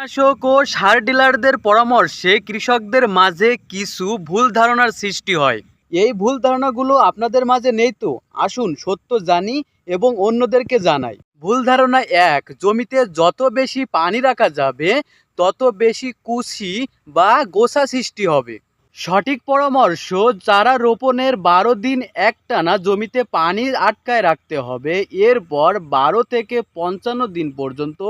কীটনাশক ও সার ডিলারদের পরামর্শে কৃষকদের মাঝে কিছু ভুল ধারণার সৃষ্টি হয়। এই ভুল ধারণাগুলো আপনাদের মাঝে নেই তো? আসুন সত্য জানি এবং অন্যদেরকে জানাই। ভুল ধারণা এক, জমিতে যত বেশি পানি রাখা যাবে, তত বেশি কুশি বা গোসা সৃষ্টি হবে। সঠিক পরামর্শ, চারা রোপণের বারো দিন একটানা জমিতে পানি আটকায় রাখতে হবে। এরপর বারো থেকে পঞ্চান্ন দিন পর্যন্ত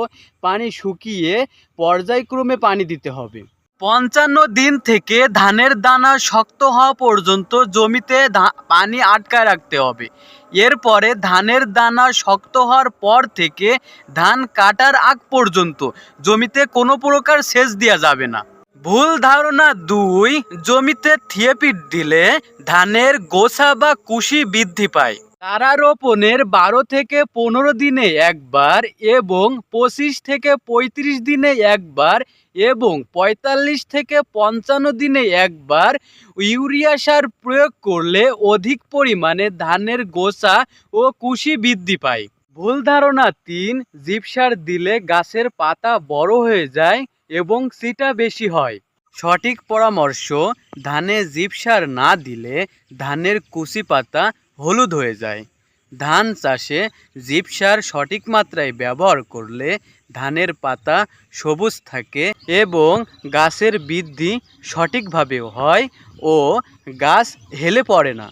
পানি শুকিয়ে পর্যায়ক্রমে পানি দিতে হবে। পঞ্চান্ন দিন থেকে ধানের দানা শক্ত হওয়া পর্যন্ত জমিতে পানি আটকায় রাখতে হবে। এরপরে ধানের দানা শক্ত হওয়ার পর থেকে ধান কাটার আগ পর্যন্ত জমিতে কোনো প্রকার সেচ দেওয়া যাবে না। ভুল ধারণা দুই, জমিতে থিয়েপিট দিলে ধানের গোছা বা কুশি বৃদ্ধি পায়। চারা রোপণের বারো থেকে পনেরো দিনে একবার এবং পঁচিশ থেকে পঁয়ত্রিশ দিনে একবার এবং পঁয়তাল্লিশ থেকে পঞ্চান্ন দিনে একবার ইউরিয়া সার প্রয়োগ করলে অধিক পরিমাণে ধানের গোছা ও কুশি বৃদ্ধি পায়। ভুল ধারণা তিন জিপসার দিলে গাছের পাতা বড় হয়ে যায় এবং সিটা বেশি হয়। সঠিক পরামর্শ, ধানে জিপসার না দিলে ধানের কুচি পাতা হলুদ হয়ে যায়। ধান চাষে জিপসার সঠিক মাত্রায় ব্যবহার করলে ধানের পাতা সবুজ থাকে এবং গাছের বৃদ্ধি সঠিকভাবে হয় ও গাছ হেলে পড়ে না।